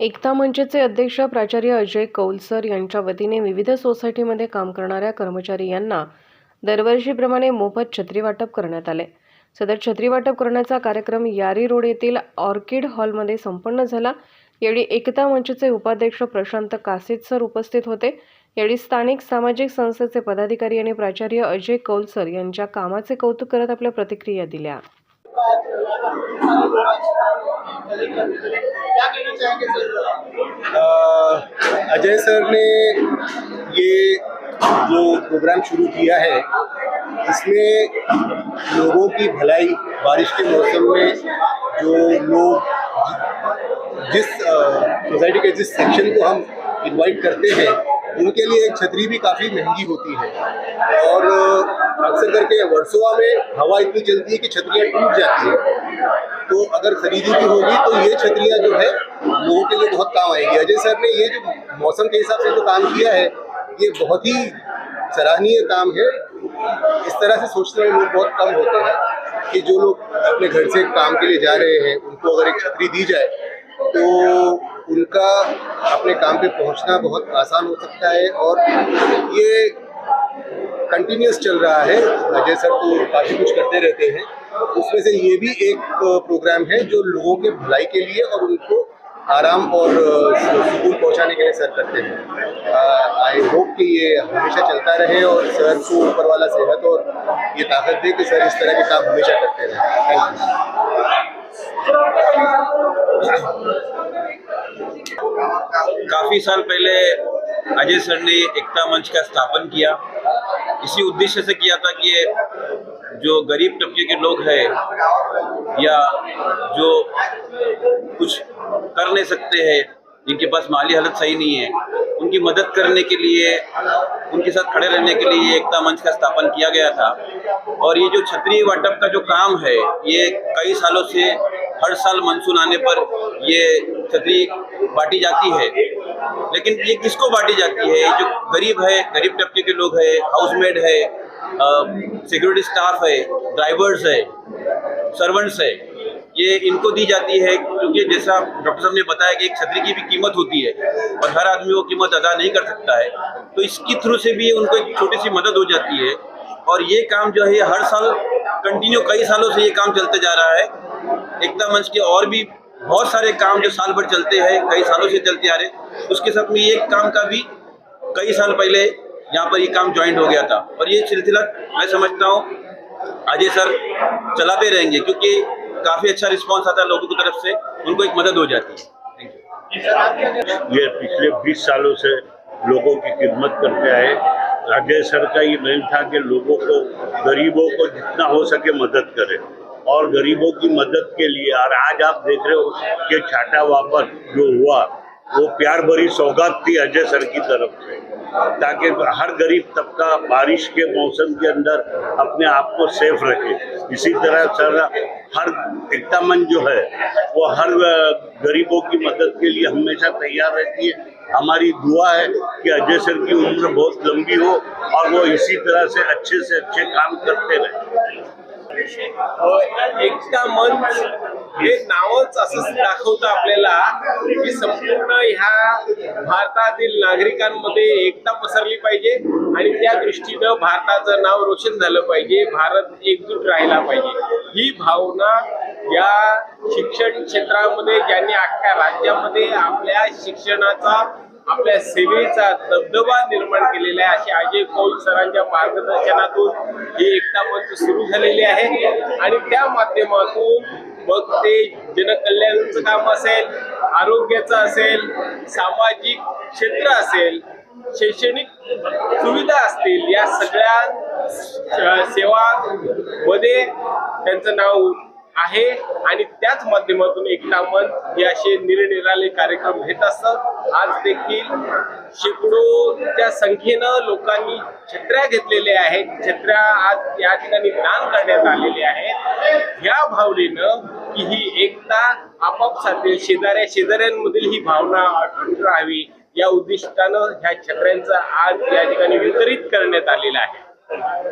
एकता मंचचे अध्यक्ष प्राचार्य अजय कौलसर यांच्या वतीने विविध सोसायटीमध्ये काम करणाऱ्या कर्मचारी यांना दरवर्षीप्रमाणे मोफत छत्री वाटप करण्यात आले. सदर छत्री वाटप करण्याचा कार्यक्रम यारी रोड येथील ऑर्किड हॉलमध्ये संपन्न झाला. यावेळी एकता मंचचे उपाध्यक्ष प्रशांत कासेत सर उपस्थित होते. यावेळी स्थानिक सामाजिक संस्थेचे पदाधिकारी आणि प्राचार्य अजय कौलसर यांच्या कामाचे कौतुक करत आपल्या प्रतिक्रिया दिल्या. अजय सर ने ये जो प्रोग्राम शुरू किया है, इसमें लोगों की भलाई, बारिश के मौसम में जो लोग जिस सोसाइटी के जिस सेक्शन को हम इनवाइट करते हैं उनके लिए एक छतरी भी काफ़ी महँगी होती है। और अक्सर करके वर्सोवा में हवा इतनी चलती है कि छतरियाँ टूट जाती हैं। तो अगर खरीदी भी होगी तो ये छतरियाँ जो है, लोगों के लिए बहुत काम आएगी। अजय सर ने ये जो मौसम के हिसाब से जो काम किया है, ये बहुत ही सराहनीय काम है। इस तरह से सोचने वाले लोग बहुत कम होते हैं कि जो लोग अपने घर से काम के लिए जा रहे हैं, उनको अगर एक छतरी दी जाए तो उनका अपने काम पे पहुँचना बहुत आसान हो सकता है और ये कंटिन्यूस चल रहा है। अजय सर तो काफ़ी कुछ करते रहते हैं। उसमें से ये भी एक प्रोग्राम है जो लोगों के भलाई के लिए और उनको आराम और सुकून पहुँचाने के लिए सर करते हैं। आई होप कि ये हमेशा चलता रहे और सर को ऊपर वाला सेहत और ये ताकत दे कि सर इस तरह के काम हमेशा करते रहें। थैंक यू काफ़ी साल पहले अजय सर ने एकता मंच का स्थापन किया। इसी उद्देश्य से किया था कि जो गरीब तबके के लोग हैं या जो कुछ कर नहीं सकते हैं, जिनके पास माली हालत सही नहीं है, उनकी मदद करने के लिए, उनके साथ खड़े रहने के लिए एकता मंच का स्थापन किया गया था। और ये जो छतरी वाटप का जो काम है, ये कई सालों से हर साल मानसून आने पर ये छतरी बांटी जाती है। लेकिन ये किसको बांटी जाती है? जो गरीब है, गरीब तबके के लोग हैं हाउसमेड है सिक्योरिटी स्टाफ है ड्राइवर्स है सर्वेंट्स है, ये इनको दी जाती है क्योंकि जैसा डॉक्टर साहब ने बताया कि एक छतरी की भी कीमत होती है और हर आदमी वो कीमत अदा नहीं कर सकता है तो इसके थ्रू से भी उनको एक छोटी सी मदद हो जाती है। और ये काम जो है हर साल कंटिन्यू कई सालों से ये काम चलते जा रहा है। एकता मंच के और भी बहुत सारे काम जो साल भर चलते हैं, कई सालों से चलते आ रहे उसके साथ में ये काम का भी कई साल पहले यहाँ पर ये काम ज्वाइंट हो गया था। और ये सिलसिला मैं समझता हूँ अजय सर चलाते रहेंगे, क्योंकि काफ़ी अच्छा रिस्पांस आता है लोगों की तरफ़ से, उनको एक मदद हो जाती है। ये पिछले 20 सालों से लोगों की खिदमत करते आए अजय सरकार ये मेन था कि लोगों को, गरीबों को जितना हो सके मदद करे। और गरीबों की मदद के लिए, और आज आप देख रहे हो कि छाटा वापस जो हुआ वो प्यार भरी सौगात थी अजय सर की तरफ़ से। ताकि हर गरीब तबका बारिश के मौसम के अंदर अपने आप को सेफ़ रखे। इसी तरह सर, हर एकता मंच जो है, वो हर गरीबों की मदद के लिए हमेशा तैयार रहती है। हमारी दुआ है कि अजय सर की उम्र बहुत लंबी हो और वो इसी तरह से अच्छे से अच्छे काम करते रहे। एकटा मंच हे नावच असं दाखवतं आपल्याला की संपूर्ण ह्या भारतातील नागरिकांमध्ये एकता पसरली पाहिजे आणि त्या दृष्टीनं भारताचं नाव रोशन झालं पाहिजे भारत एकजूट राहिला पाहिजे. ही भावना या शिक्षण क्षेत्रामध्ये ज्यांनी अख्ख्या राज्यामध्ये आपल्या शिक्षणाचा आपल्या सेवेचा दबदबा निर्माण केलेला आहे. अशी अजय कौल सरांच्या मार्गदर्शनातून ही एकता मंच सुरू झालेली आहे. आणि त्या माध्यमातून मग ते जनकल्याणाचं काम असेल आरोग्याचं असेल सामाजिक क्षेत्र असेल शैक्षणिक सुविधा असतील या सगळ्या सेवामध्ये त्यांचं नाव आहे आणि त्याच माध्यमातून एकता मन हे असे निरनिराळे कार्यक्रम घेत असतात आज देखील शेकडोच्या संख्येनं लोकांनी छत्र्या घेतलेल्या आहेत. छत्र्या आज या ठिकाणी दान करण्यात आलेले आहेत. या भावनेनं की ही एकता आपाप शेजाऱ्या शेजाऱ्यांमधील ही भावना अटूट राहावी या उद्दिष्टानं ह्या छत्र्यांचं आज या ठिकाणी वितरित करण्यात आलेलं आहे.